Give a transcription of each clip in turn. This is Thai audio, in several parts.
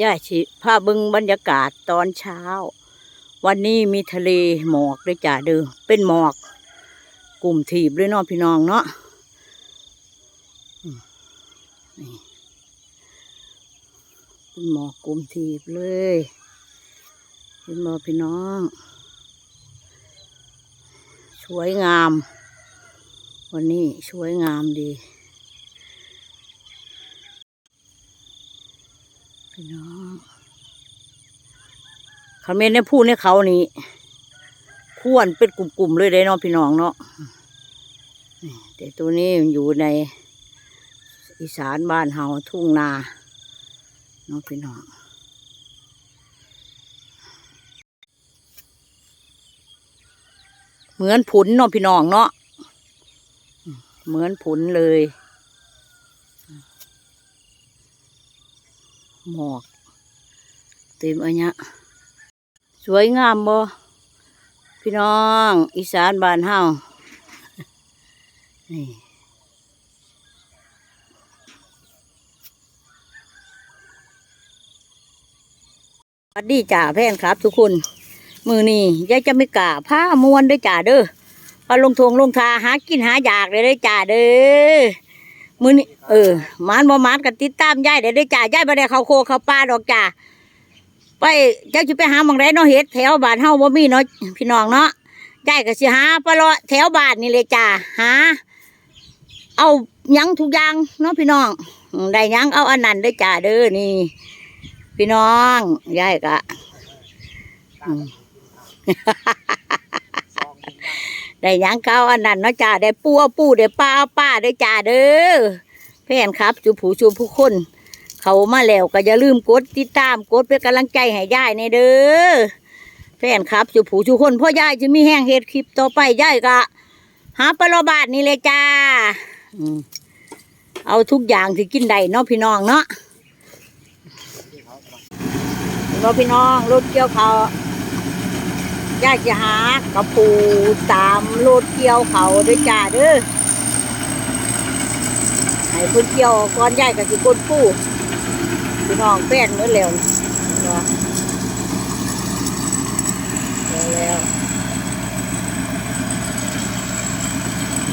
ย่าชิพาเบึงบรรยากาศตอนเช้า วันนี้มีทะเลหมอกด้วยจ้าเด้อเป็นหมอก กลุ่มถีบด้วยเนาะพี่น้องเนาะเป็นหมอกกลุ่มถีบเลยเป็นหมอกพี่น้อง สวยงาม วันนี้สวยงามดี พี่น้องคาเมนเนี่ยพูดในเขานี่ควรเป็นกลุ่มๆเลยได้เนาะพี่น้องเนาะแต่ตัวนี้อยู่ในอีสานบ้านเฮาทุ่งนาเนาะพี่น้องเหมือนผุนเนาะพี่น้องเนาะเหมือนผุนเลย หมอกเต็มอันเนี้ยสวยงามบ่พี่น้องอีสานบ้านเฮานี่สวัสดีจ่าแพนครับ ทุกคน มือนี่ยายจะไม่กล้าผ้ามวนด้วยจ่าเด้อพาลงทงลงทาหากินหาอยากเลยเด้อจ่าเด้อ มือนี่เออมานบ่มานกันติดตามยายได้ได้จ้ายายบ่ได้เขาโคเขาป่าดอกจ้าไปเจ้าสิไปหาหมองไรเนาะเฮ็ดแถวบ้านเฮาบ่มีเนาะพี่น้องเนาะยายก็สิหาปลาเลาะแถวบ้านนี่เลยจ้าหา เอาหยังทุกอย่างเนาะพี่น้องได้หยังเอาอันนั้นด้จ้าเด้อนี่ พี่น้องยายก็ ได้ยังเก้าอันนั้นเนาะจ้าได้ปูเอาปูได้ปลาเอาปลาได้จ้าเด้อแฟนครับจูผู้ชูผู้คน เขามาแล้วก็อย่าลืมกดติดตามกดเป็นกำลังใจให้ยายในเด้อแฟนครับจูผู้ชูคนพ่อยายจะมีแห้งเฮ็ดคลิปต่อไปยายก็หาปลาบาทนี่เลยจ้าเอาทุกอย่างที่กินได้เนาะพี่น้องเนาะเนาะพี่น้องรถเกี่ยวเขา ยากจะหากระปูตามโลดเกี่ยวเขาด้วยจ้าเด้อให้เพุ่นเกี่ยวก้อนใหญ่กับสิก้นปูพี่น้องแป้นเมื่อแล้วเนาะแล้ว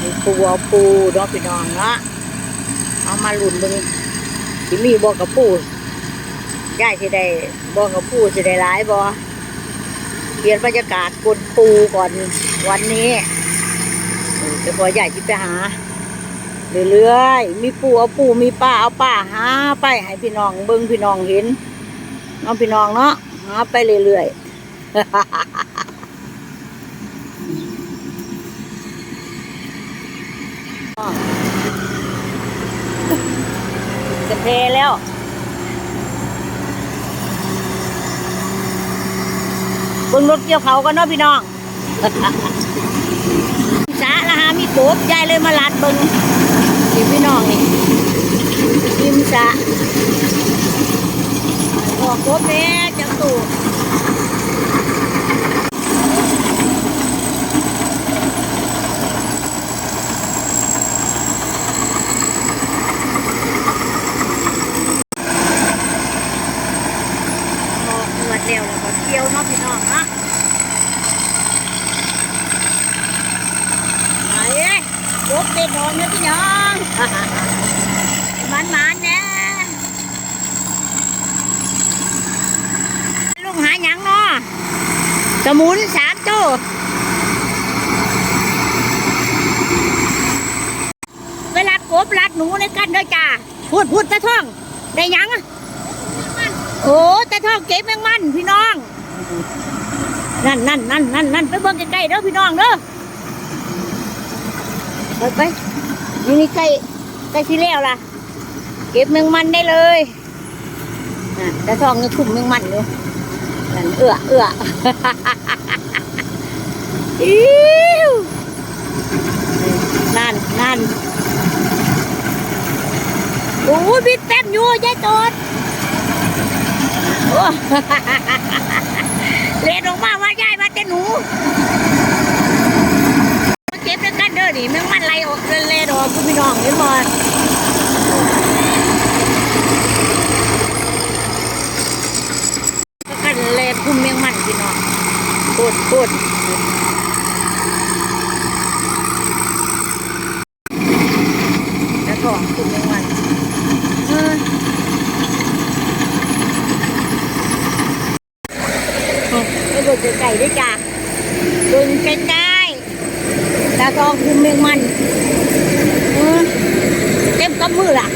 มีปูเอาปูเนาะพี่น้องเนาะเอามาหลุนมึงสิมีบอกกับปูย่ายสิได้บอกกับปูสิได้ร้ายบ่ เปลี่ยนบรรยากาศกดปูก่อนวันนี้เออจะพอใหญ่ที่ไปหาเรื่อยๆมีปูเอาปูมีป้าเอาป้าหาไปให้พี่น้องเบิ้งพี่น้องเห็นน้องพี่น้องเนาะหาไปเรื่อยๆจะเพแล้ว เบิ่งรถเกี่ยวเขากันเนาะพี่น้องสาละฮะมีโกบยายเลยมาลัดเบิ่งนี่พี่น้องนี่ริมสระออกโกบแม่จังตู่ออกเกิดแล้วแล้วก็เกี่ยวเนาะพี่น้องเนาะ ไหนเอ้ยยกเป็ดนอนเนื้อพี่น้อง มันมันๆนะลุงหาหยังเนาะ สมุนสามตัวไปรัดกบรัดหนูในกันเด้อจ้าพูดพูดตะท่อง ได้ยังอะโอ้ตะท่องเก็บแมงมันพี่น้อง นั่นนั่นนั่นนั่นนั่นไปเบิ่งใกล้ๆเด้อพี่น้องเด้อไปไปนี่นี่ใกล้ใกล้ที่แล้วล่ะ เก็บแมงมันได้เลยน่ะแต่องยังคุ้มแมงมันอยู่ นั่นเอื้อเอื้ออิ้วนั่นนั่นโอ้ยบิดแป๊บอยู่ยายโตดโอ้เล็ดออกมาว่ายายมาแต่หนูเก็บด้วยกันเด้อนี่แมงมันไหลออกเล่นออกคุณพี่น้องเห็นบ่ พูดพูดแล้วก็คุณยังวันเออไปดูไก่ด้วยจ้ะดูใกล้ๆแล้วก็คุมเมงมันเออเต็มกำมือล่ะ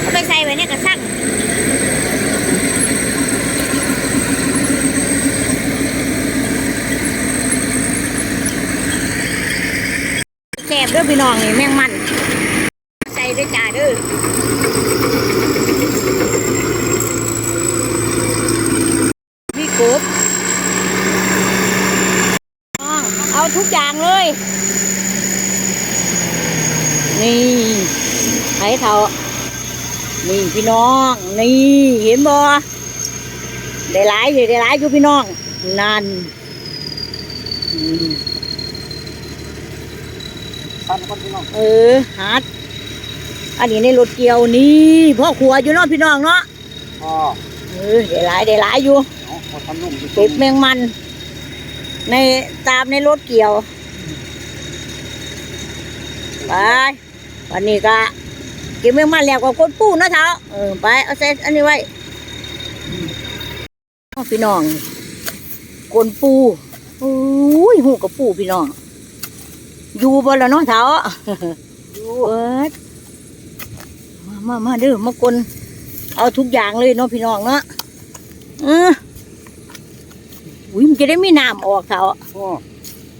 เอาไปใส่ไว้ในกระชัง แซ่บเด้อพี่น้องนี่แมงมัน ใส่ด้วยจ้าเด้อมีกบน้องเอาทุกอย่างเลย นี่ไห้ เท่านี่พี่น้อง นี่เห็นบ่ได้หลายอยู่ได้หลายอยู่พี่น้อง นั่นอืมปันคนพี่น้องเออฮัดอันนี้ในรถเกี่ยวนี่พ่อครัวอยู่เนาะพี่น้องเนาะพ่อเออได้หลายได้หลายอยู่เอาหมดทำลุ่มอยู่เก็บแมงมัน ในตามในรถเกี่ยว ไป วันนี้ก็เก็บแมงมันแล้วก็กดปูเนาะเท้าเออไปเอาเซตอันนี้ไว้เอาพี่น้องกนปูอุ้ยหูกับปูพี่น้อง อยู่บ่แล้วเนาะเท้าอยู่เปิดมามามาเด้อมากลเอาทุกอย่างเลยเนาะพี่น้องเนาะเอออุ้ยมันจะได้ไม่น้ำออกเถอะพ่อ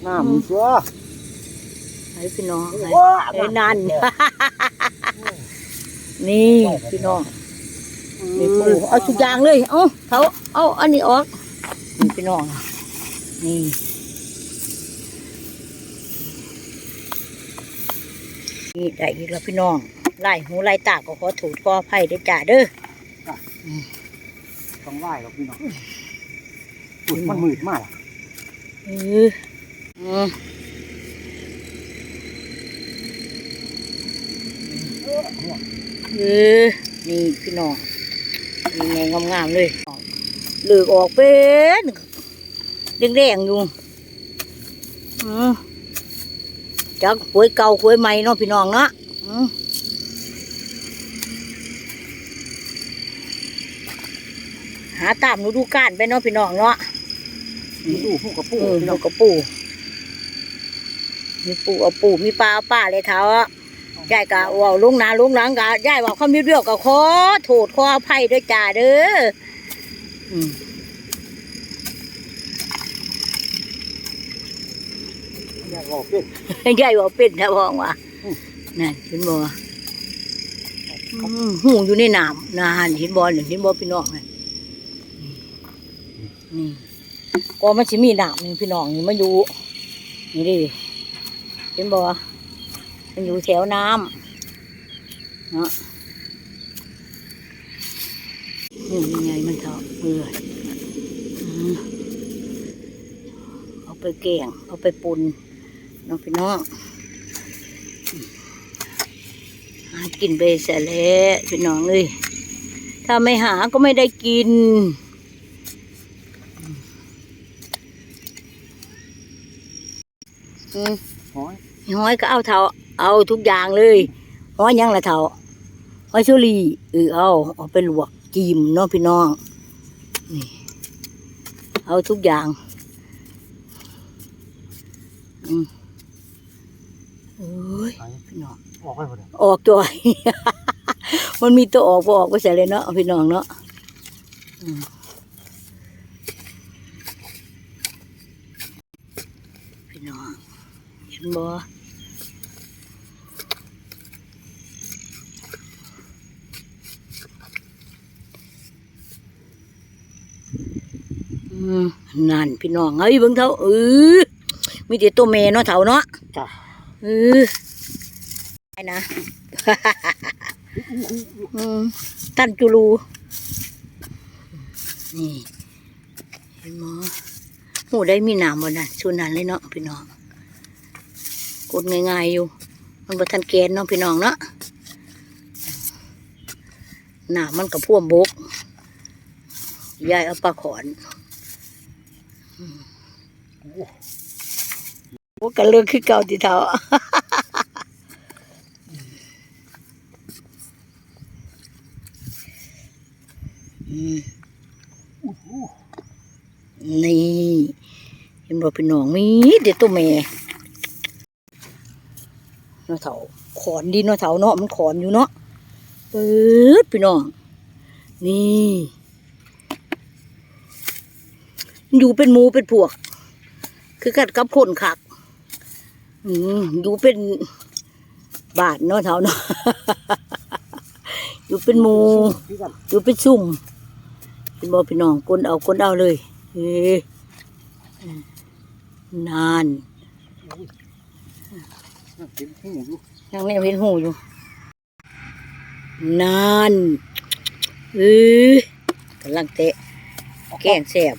น้ำมีเสือไอ้พี่น้องไอ้ว้าไอ้นั่น นี่พี่น้องนี่ปูเอาทุกอย่างเลย เอาเขาเอาอันนี้ออกนี่พี่น้อง นี่นี่ได้อีกแล้วพี่น้องไล่หูไล่ตาก็ขอถูกขออภัยด้วยจ้าเด้อต้องไหว้หรอกพี่น้องอุ้ยมันมืดมากเอออืม เออนี่พี่น้องนี่ไงงามๆเลยเลือกออกเป็นแดงๆอยู่อืมจักหวยเก่าหวยใหม่เนาะพี่น้องเนาะอืมหาตามฤดูกาลไปเนาะพี่น้องเนาะมีตู้ผู้กับเอผู้อพี่น้เราองก็ปูมีปูเอาปูมีปลาเอาปลาเลยเท้าอะ ยายกะว่าลุงนาลุงหลังกะยายว่าคำยืดเรียวก็ขอโทษขออภัยด้วยจ้าเด้ออืมอยากบอกเป็นยายว่าเป็นนะพ้องว่าอืมนั่นเห็นบ่อืมหูอยู่ในน้ำนานเห็นบ่เนี่ยเห็นบ่พี่น้องน่ะนี่ก็มันสิมีน้ำนี่พี่น้องนี่มันอยู่นี่ดิเห็นบ่ มันอยู่แถวน้ำเนาะนี่ยังไงมันเถอะเอออืมเอาไปแกงเอาไปปุ่นน้องพี่น้องหากินไปเสร็จแล้วพี่น้องเลยถ้าไม่หาก็ไม่ได้กินอืมหอยห้อยก็เอาเท่า เอาทุกอย่างเลยห้อยหยังละเท่าห้อยชุลีเออเอาเอาไปลวกจิ้มเนาะพี่น้องนี่เอาทุกอย่างอืมโอ้ยหอยพี่น้องออกไปหมดเลยออกจ่อย มันมีตัวออกบ่ออกก็ใส่เลยเนาะพี่น้องเนาะอืมพี่น้องเห็นบ่ นั่นพี่น้องเฮ้ยเบิ่งเท่าเออมีแต่ตัวเมเนาะเท่าเนาะจ้ะเออไปนะอืมตันจุลูนี่เห็นหมอหูได้มีหนามบนนั้นชุนนั้นเลยเนาะพี่น้องกดง่ายๆอยู่ มันบ่ทันแกนเนาะพี่น้องเนาะหนามมันกับพ่วมบกยายเอาปลาขอนอืม โอ้กันเลือกคือเก่าติเท่าอืมโอ้โหนี่เห็นบ่พี่น้องมีเด็ดตัวแม่นาะเถาขอนดีเนาะเถาเนาะมันขอนอยู่เนาะเปิดพี่น้อง นี่ อยู่เป็นหมูเป็นพวก คือกัดกับคนคักอืมอยู่เป็นบาทเนาะเถาเนาะอยู่เป็นมูอยู่เป็นซุ่มเป็นบอพี่น้องกนเอากนเอาเลยเฮ้นานนั่งกินหูอยู่ยังแนวเห็นหูอยู่ นานเออกำลังเตะ แกงแสบ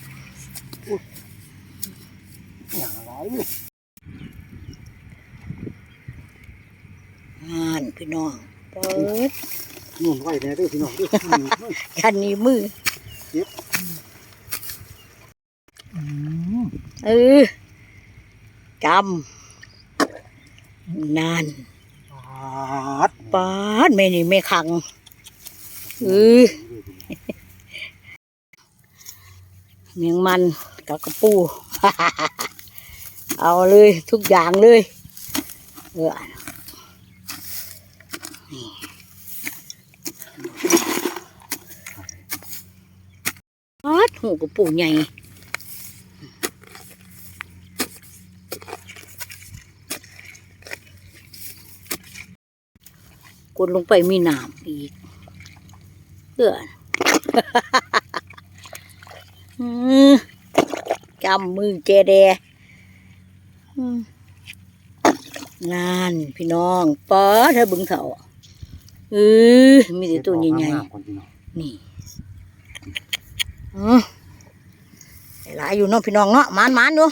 อย่างไรนี่นานพี่น้องเปิดนุ่นไว้แน่เด้วยพี่น้องเด้วยยันนี้มือเออจำนานปาดปาดแม่นี่แม่ขังเออเมียงมันกับกระปู เอาเลยทุกอย่างเลยเอออดหูกระปูใหญ่กดลงไปมีน้ำอีกเพื่อนจำมือเจแดอืม นานพี่น้องป้าถ้าบึงเขาเออมีแต่ตัวใหญ่ๆคนพี่น้องๆนี่อืมหลายอยู่เนาะพี่น้องเนาะมานมานๆอยู่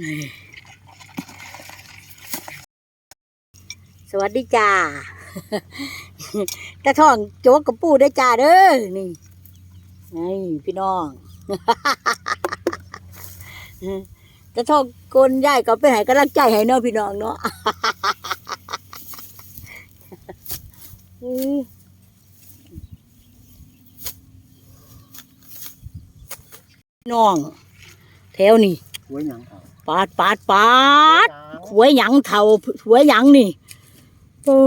นี่สวัสดีจ้าตะท่องโจ๊กกับปูได้จ้าเด้อนี่นี่พี่น้อง ตะท่องกลย่ายก็ไปให้กำลังใจให้เนาะพี่น้องเนาะอืมพี่น้อง แถวนี่ไว้หยังเอาปาดปาดปาดหวยหยังเท่าหวยหยังนี่เปิ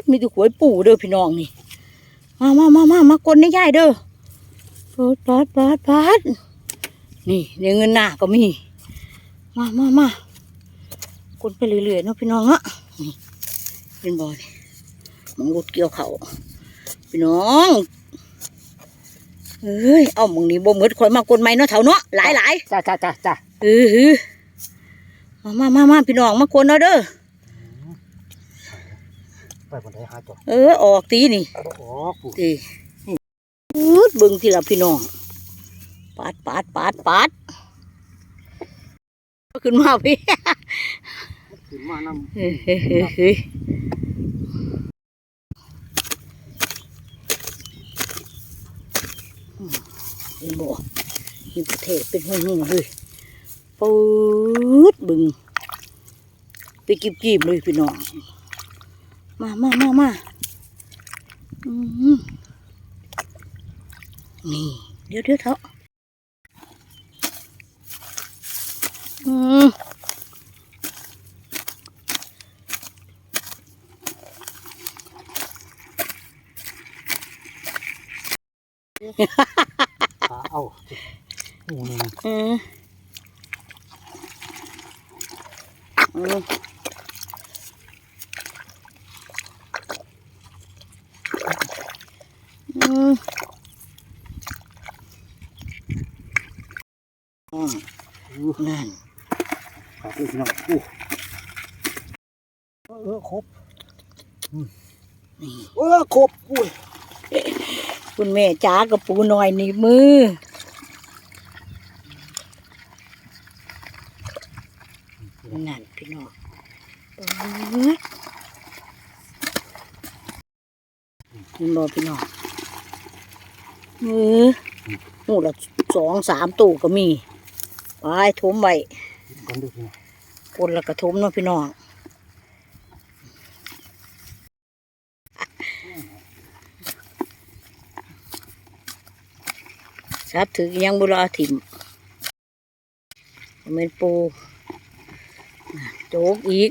ดมีแต่หวยปู่เด้อพี่น้องนี่ มามามามามากลในย่ายเด้อเปิดปาดปาดปาดนี่เดี๋ยวเงินหน้าก็มี มามามากลไปเรื่อยๆเนาะพี่น้องเนาะนี่เป็นบอลมองรถเกี่ยวเขาพี่น้องเอ้ยเอาหมองนี้บ่เหมือนคนมากลไหมเนาะเท่าเนาะหลายหลายๆจ้าจ้าจ้าจ้าเออหือมามามามาพี่น้องมาคนเอาเด้อไปบนไดหาจอดเออออกตีนี่บ่ออกผู้ตีพูดเบิ่งทีละพี่น้องปาดปาดปาดปาด ขึ้นมาพี่ขึ้นมานำเฮ้ยเฮ้ยเฮ้ยเฮ้ยอืมเห็นบ่นี่ประเทศเป็นหุ่นๆเลยปืดบึงไปกีบกีบๆเลยพี่น้อง มามามามาอืมนี่ เดี๋ยวเดี๋ยวเถอะอืม ขาเอาหูหนึงอืมอืมอืมอืมอู้นั่น ขาดเลยพี่น้องอู้เออครบนี่เออครบอุ้ยคุณแม่จ้ากับปูหน่อยนี่มือนั่นพี่น้องเปิดเห็นบ่พี่น้องมือหูละสองสามตู้ก็มีไปทมไว้ก่อนดูพี่น้อง คนละกระทมเนาะพี่น้องซับถือยังบุรอถิ่มเป็นปูโจกอีก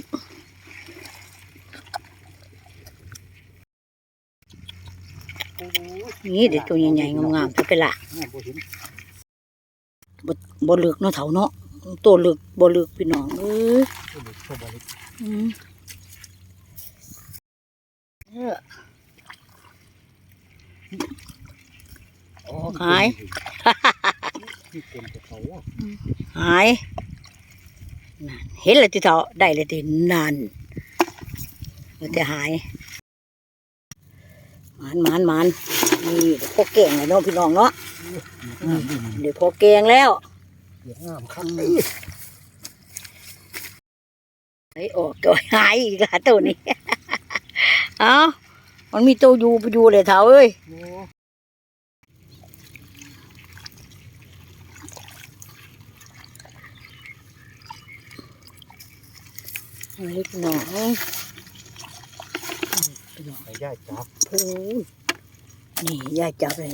นี่เด็กตัวใหญ่ๆงามๆจะไปละบ่เห็นบ่บ่เลือกเนาะเถาเนาะ ตัวเลือกบ่เลือกพี่น้องเอ้ยบ่เห็นตัวบ่เห็นอืมเออออกหายที่เต็มกับเขาอะหายนั่นเห็นเลยที่เถาได้เลยที่นั่นมันจะหายหมานหมานหมานนี่เดี๋ยวพอแกงแล้วเนาะพี่น้องเนาะงามดีมันเดี๋ยวพอแกงแล้ว เดี๋ยวงามครับไอ้ออกตัวหายอีกละตัวนี้ เอ้ามันมีตัวอยู่ไปอยู่เลยเถาเอ้ยโอ้เฮ้ยพี่น้องพี่น้องไอ้ย่ายจับโอ้ยนี่ยายจับเลย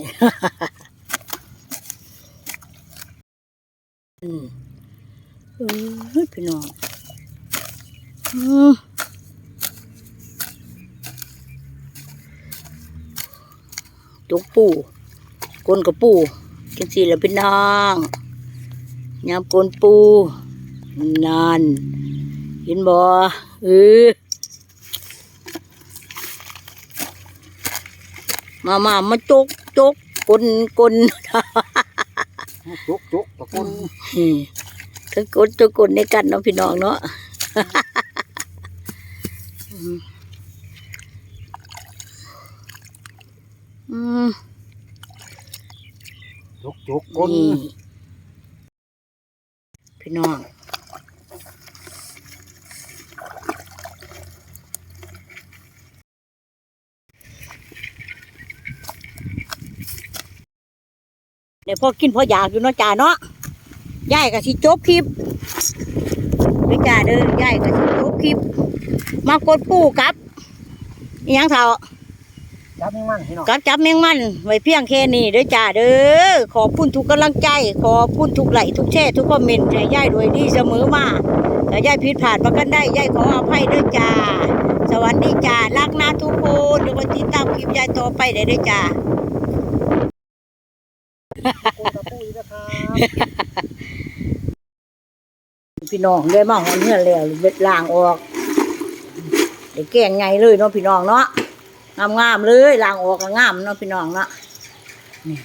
อืมเอ้ยพี่น้องอืมจุกปูกลนกับปูกินสิแล้วพี่น้องยำกลนปูนานเห็นบ่เออมามามาจกจกกลกล จุกจุกตะกนอืมทั้งกลจกกลในกันเนาะพี่น้องเนาะอืมอืมจุกจุกกนนี่พี่น้อง เดี๋ยวพ่อกินพ่ออยากอยู่เนาะจ่าเนาะยายก็สิจบคลิปไม่จ่าเด้อยายก็สิจบคลิป มากดปูกับอิหยังเท่าจับไม่มั่นพี่น้องกับจับแมงมันไว้เพียงแค่นี้เด้อจ้าเด้อขอบคุณทุกกำลังใจ ขอบคุณทุกไหลค์ทุกแช่ทุกคอมเมนต์ให้ย่ายโดวยดีเสมอมาแต่ย่ายผิดพลาดมากันได้ย่ายขออภัยเด้อจ้าสวัสดีจ้ารักนะทุกคนเดี๋ยววันติดตามคลิปยายต่อไปได้เด้อจ้า โกตะปุ้ยนะครับพี่น้องได้มาหอนเงื่อนแล้วเบ็ดล่างออกได้แกงไงเลยเนาะพี่น้องเนาะงามๆเลยล่างออกก็งามเนาะพี่น้องเนาะนี่